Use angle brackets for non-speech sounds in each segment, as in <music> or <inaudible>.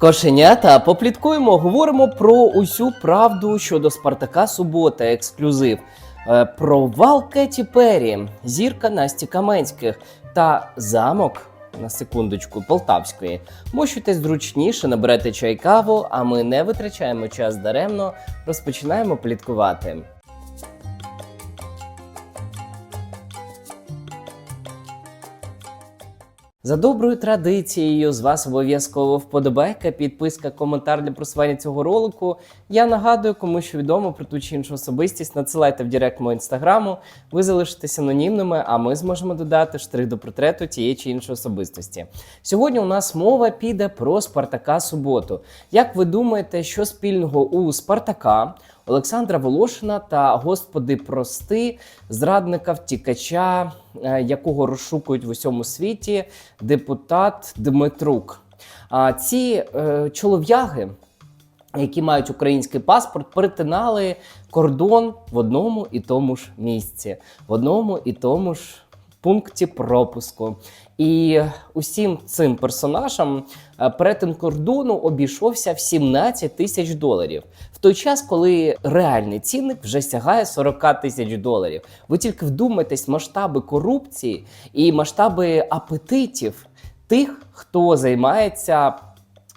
Кошенята, попліткуємо, говоримо про усю правду щодо Спартака Субота, ексклюзив. Е, Провал Кеті Перрі, зірка Насті Каменських та замок. На секундочку, Полтавської. Мощуйтесь зручніше, наберете чай каву, а ми не витрачаємо час даремно, розпочинаємо пліткувати. За доброю традицією, з вас обов'язково вподобайка, підписка, коментар для просування цього ролику. Я нагадую, кому що відомо про ту чи іншу особистість, надсилайте в директ мого інстаграму, ви залишитесь анонімними, а ми зможемо додати штрих до портрету тієї чи іншої особистості. Сьогодні у нас мова піде про Спартака Суботу. Як ви думаєте, що спільного у Спартака? Олександра Волошина та Господи прости, зрадника втікача, е, якого розшукують в усьому світі, депутат Дмитрук. А ці е, чолов'яги, які мають український паспорт, перетинали кордон в одному і тому ж місці, в одному і тому ж пункті пропуску. І усім цим персонажам е, перетин кордону обійшовся в 17 тисяч доларів. В той час, коли реальний цінник вже сягає 40 тисяч доларів. Ви тільки вдумайтесь масштаби корупції і масштаби апетитів тих, хто займається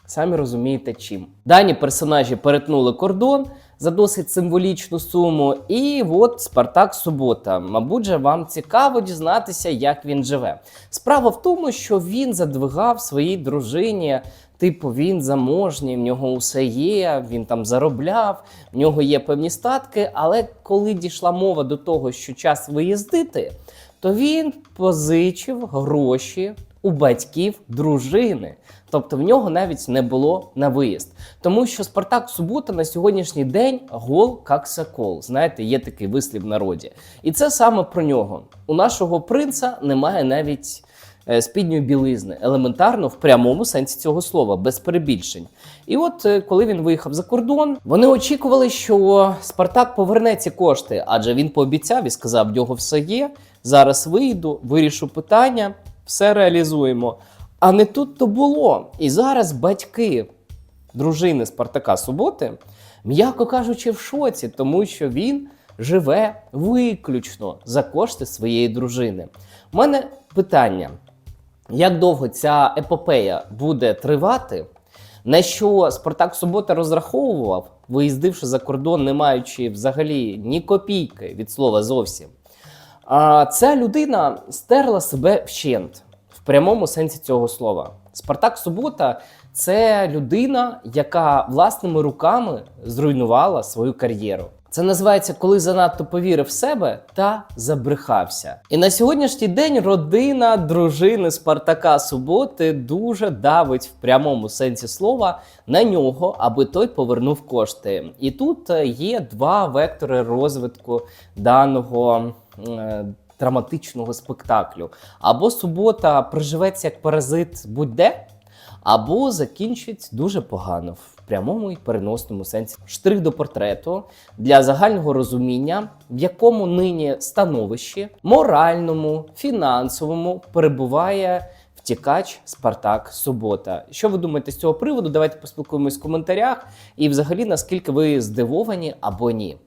Самі розумієте чим. Дані персонажі перетнули кордон за досить символічну суму. І от Спартак Субота. Мабуть, же вам цікаво дізнатися, як він живе. Справа в тому, що він задвигав своїй дружині. Типу, він заможній, в нього усе є, він там заробляв, в нього є певні статки. Але коли дійшла мова до того, що час виїздити, то він позичив гроші у батьків дружини. Тобто в нього навіть не було на виїзд. Тому що Спартак Субота на сьогоднішній день гол як сокол. Знаєте, є такий вислів в народі. І це саме про нього. У нашого принца немає навіть е, спідньої білизни, елементарно в прямому сенсі цього слова, без перебільшень. І от е, коли він виїхав за кордон, вони очікували, що Спартак поверне ці кошти, адже він пообіцяв і сказав, в нього все є. Зараз вийду, вирішу питання, все реалізуємо. А не тут то було. І зараз батьки дружини Спартака Суботи, м'яко кажучи, в шоці, тому що він живе виключно за кошти своєї дружини. У мене питання: як довго ця епопея буде тривати? На що Спартак Субота розраховував, виїздивши за кордон, не маючи взагалі ні копійки від слова зовсім. А ця людина стерла себе вщент в прямому сенсі цього слова. Спартак Субота це людина, яка власними руками зруйнувала свою кар'єру. Це називається, коли занадто повірив в себе та забрехався. І на сьогоднішній день родина дружини Спартака Суботи дуже давить в прямому сенсі слова на нього, аби той повернув кошти. І тут е, є два вектори розвитку даного. е, Драматичного спектаклю. Або субота проживеться як паразит будь-де, або закінчить дуже погано прямому і переносному сенсі. Штрих до портрету для загального розуміння, в якому нині становищі моральному, фінансовому перебуває втікач Спартак Субота. Що ви думаєте з цього приводу? Давайте поспілкуємось в коментарях. І, взагалі, наскільки ви здивовані або ні.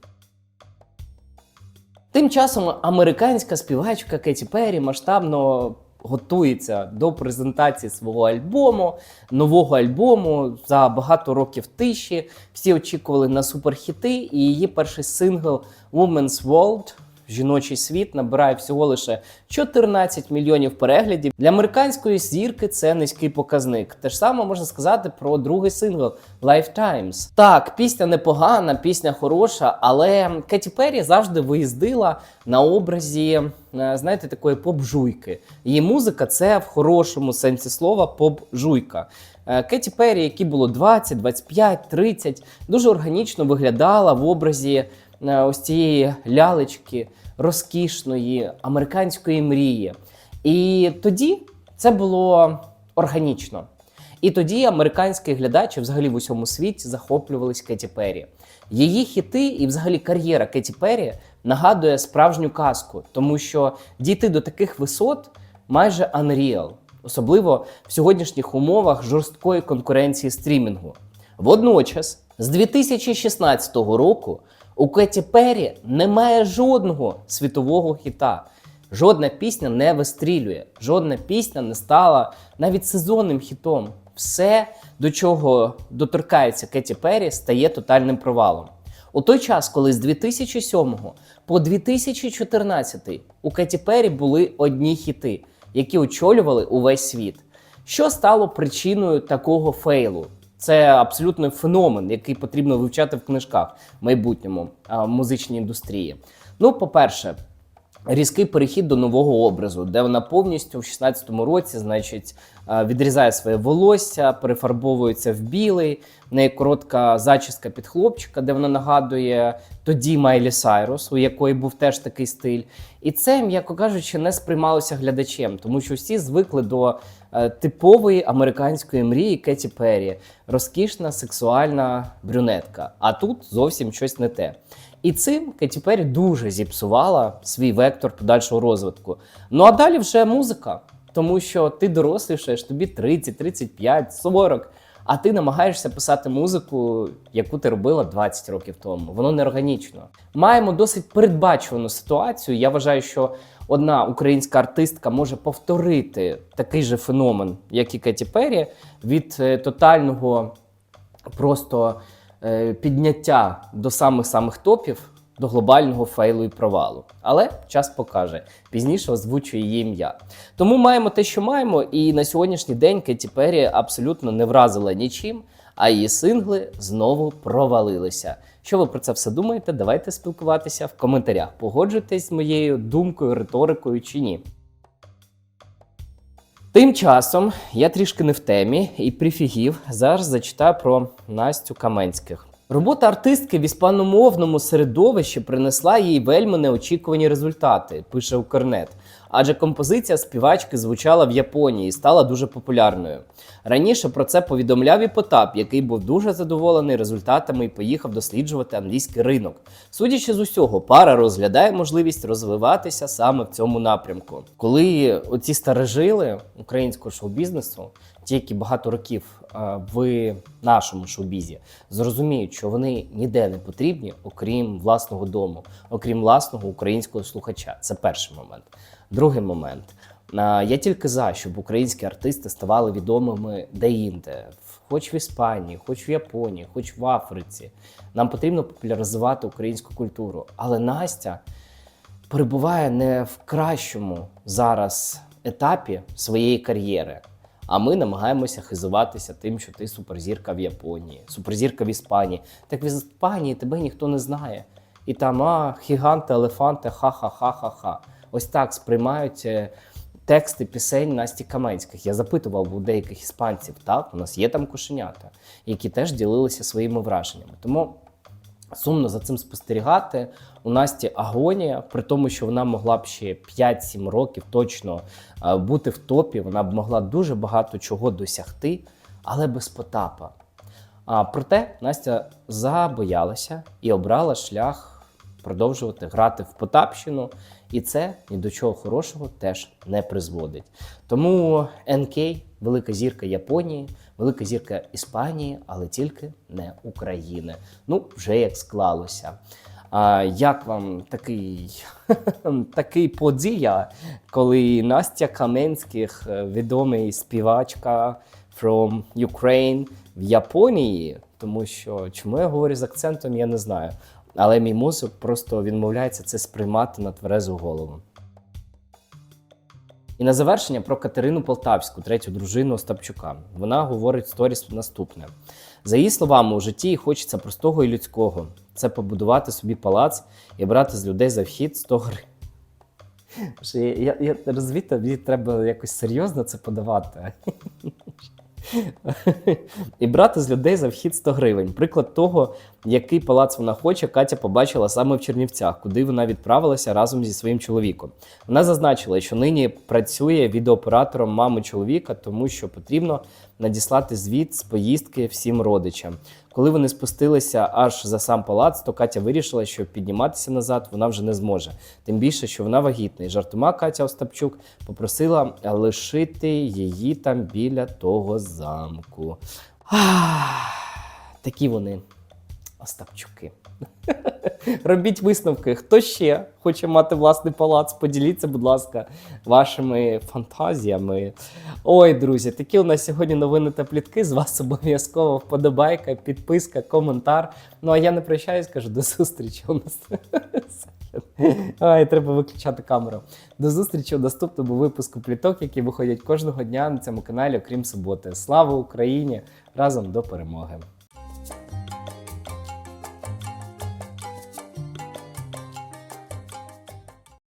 Тим часом американська співачка Кеті Перрі масштабно готується до презентації свого альбому, нового альбому за багато років тиші. Всі очікували на суперхіти, і її перший сингл Woman's World. Жіночий світ набирає всього лише 14 мільйонів переглядів. Для американської зірки це низький показник. Те ж саме можна сказати про другий сингл Lifetimes. Так, пісня непогана, пісня хороша, але Кеті Перрі завжди виїздила на образі, е, знаєте, такої поп-жуйки. Її музика це в хорошому сенсі слова поп-жуйка. Е, Кеті Перрі, якій було 20, 25, 30, дуже органічно виглядала в образі ось цієї лялечки розкішної американської мрії. І тоді це було органічно. І тоді американські глядачі взагалі в усьому світі захоплювались Кеті Перрі. Її хіти і взагалі кар'єра Кеті Перрі нагадує справжню казку, тому що дійти до таких висот майже unreal. особливо в сьогоднішніх умовах жорсткої конкуренції стрімінгу. Водночас, з 2016 року у Кеті Перрі немає жодного світового хіта. Жодна пісня не вистрілює, жодна пісня не стала навіть сезонним хітом. Все, до чого доторкається Кеті Перрі, стає тотальним провалом. У той час, коли з 2007 по 2014 у Кеті Перрі були одні хіти, які очолювали увесь світ. Що стало причиною такого фейлу? Це абсолютно феномен, який потрібно вивчати в книжках в майбутньому в музичній індустрії. Ну, по-перше, різкий перехід до нового образу, де вона повністю в 16-му році, значить, відрізає своє волосся, перефарбовується в білий. В неї коротка зачіска під хлопчика, де вона нагадує тоді Майлі Сайрус, у якої був теж такий стиль. І це, м'яко кажучи, не сприймалося глядачем, тому що всі звикли до типової американської мрії Кеті Перрі, розкішна сексуальна брюнетка. А тут зовсім щось не те. І цим Кеті Перрі дуже зіпсувала свій вектор подальшого розвитку. Ну а далі вже музика, тому що ти дорослішаєш, тобі 30, 35, 40, а ти намагаєшся писати музику, яку ти робила 20 років тому. Воно неорганічно. Маємо досить передбачувану ситуацію. Я вважаю, що одна українська артистка може повторити такий же феномен, як і Кеті Перрі, від е, тотального просто е, підняття до самих-самих топів, до глобального фейлу і провалу. Але час покаже. Пізніше озвучу її ім'я. Тому маємо те, що маємо, і на сьогоднішній день Кеті Перрі абсолютно не вразила нічим, а її сингли знову провалилися. Що ви про це все думаєте? Давайте спілкуватися в коментарях. Погоджуєтесь з моєю думкою, риторикою чи ні. Тим часом я трішки не в темі і прифігів. Зараз зачитаю про Настю Каменських. Робота артистки в іспаномовному середовищі принесла їй вельми неочікувані результати, пише Укрнет. Адже композиція співачки звучала в Японії і стала дуже популярною. Раніше про це повідомляв і Потап, який був дуже задоволений результатами і поїхав досліджувати англійський ринок. Судячи з усього, пара розглядає можливість розвиватися саме в цьому напрямку. Коли оці старожили українського шоу-бізнесу, ті, які багато років в нашому шоу-бізі, зрозуміють, що вони ніде не потрібні, окрім власного дому, окрім власного українського слухача. Це перший момент. Другий момент. Я тільки за, щоб українські артисти ставали відомими де-інде, хоч в Іспанії, хоч в Японії, хоч в Африці. Нам потрібно популяризувати українську культуру. Але Настя перебуває не в кращому зараз етапі своєї кар'єри. А ми намагаємося хизуватися тим, що ти суперзірка в Японії, суперзірка в Іспанії. Так в Іспанії тебе ніхто не знає. І там а, гіганти, елефанти, ха-ха-ха-ха-ха. Ось так сприймають тексти пісень Насті Каменських. Я запитував у деяких іспанців, так, у нас є там кошенята, які теж ділилися своїми враженнями. Тому сумно за цим спостерігати. У Насті агонія, при тому, що вона могла б ще 5-7 років точно е, бути в топі, вона б могла дуже багато чого досягти, але без Потапа. А проте Настя забоялася і обрала шлях продовжувати грати в Потапщину, і це ні до чого хорошого теж не призводить. Тому НК велика зірка Японії, велика зірка Іспанії, але тільки не України. Ну, вже як склалося. А як вам такий, <laughs> такий подія, коли Настя Каменських, е, відомий співачка from Ukraine в Японії, тому що чому я говорю з акцентом, я не знаю. Але мій мозок просто відмовляється це сприймати на тверезу голову. І на завершення про Катерину Полтавську, третю дружину Остапчука. Вона говорить сторіс наступне: за її словами, у житті їй хочеться простого і людського. Це побудувати собі палац і брати з людей за вхід 100 гривень. Я, я, розумієте, мені треба якось серйозно це подавати. І брати з людей за вхід 100 гривень. Приклад того, який палац вона хоче, Катя побачила саме в Чернівцях, куди вона відправилася разом зі своїм чоловіком. Вона зазначила, що нині працює відеооператором мами чоловіка, тому що потрібно надіслати звіт з поїздки всім родичам. Коли вони спустилися аж за сам палац, то Катя вирішила, що підніматися назад вона вже не зможе. Тим більше, що вона вагітна. І жартома Катя Остапчук попросила лишити її там біля того замку. Ах, такі вони Остапчуки. <laughs> Робіть висновки. Хто ще хоче мати власний палац? Поділіться, будь ласка, вашими фантазіями. Ой, друзі, такі у нас сьогодні новини та плітки. З вас обов'язково вподобайка, підписка, коментар. Ну а я не прощаюсь, кажу до зустрічі. У нас <laughs> Ай, треба виключати камеру. До зустрічі у наступному випуску пліток, які виходять кожного дня на цьому каналі, окрім суботи. Слава Україні! Разом до перемоги!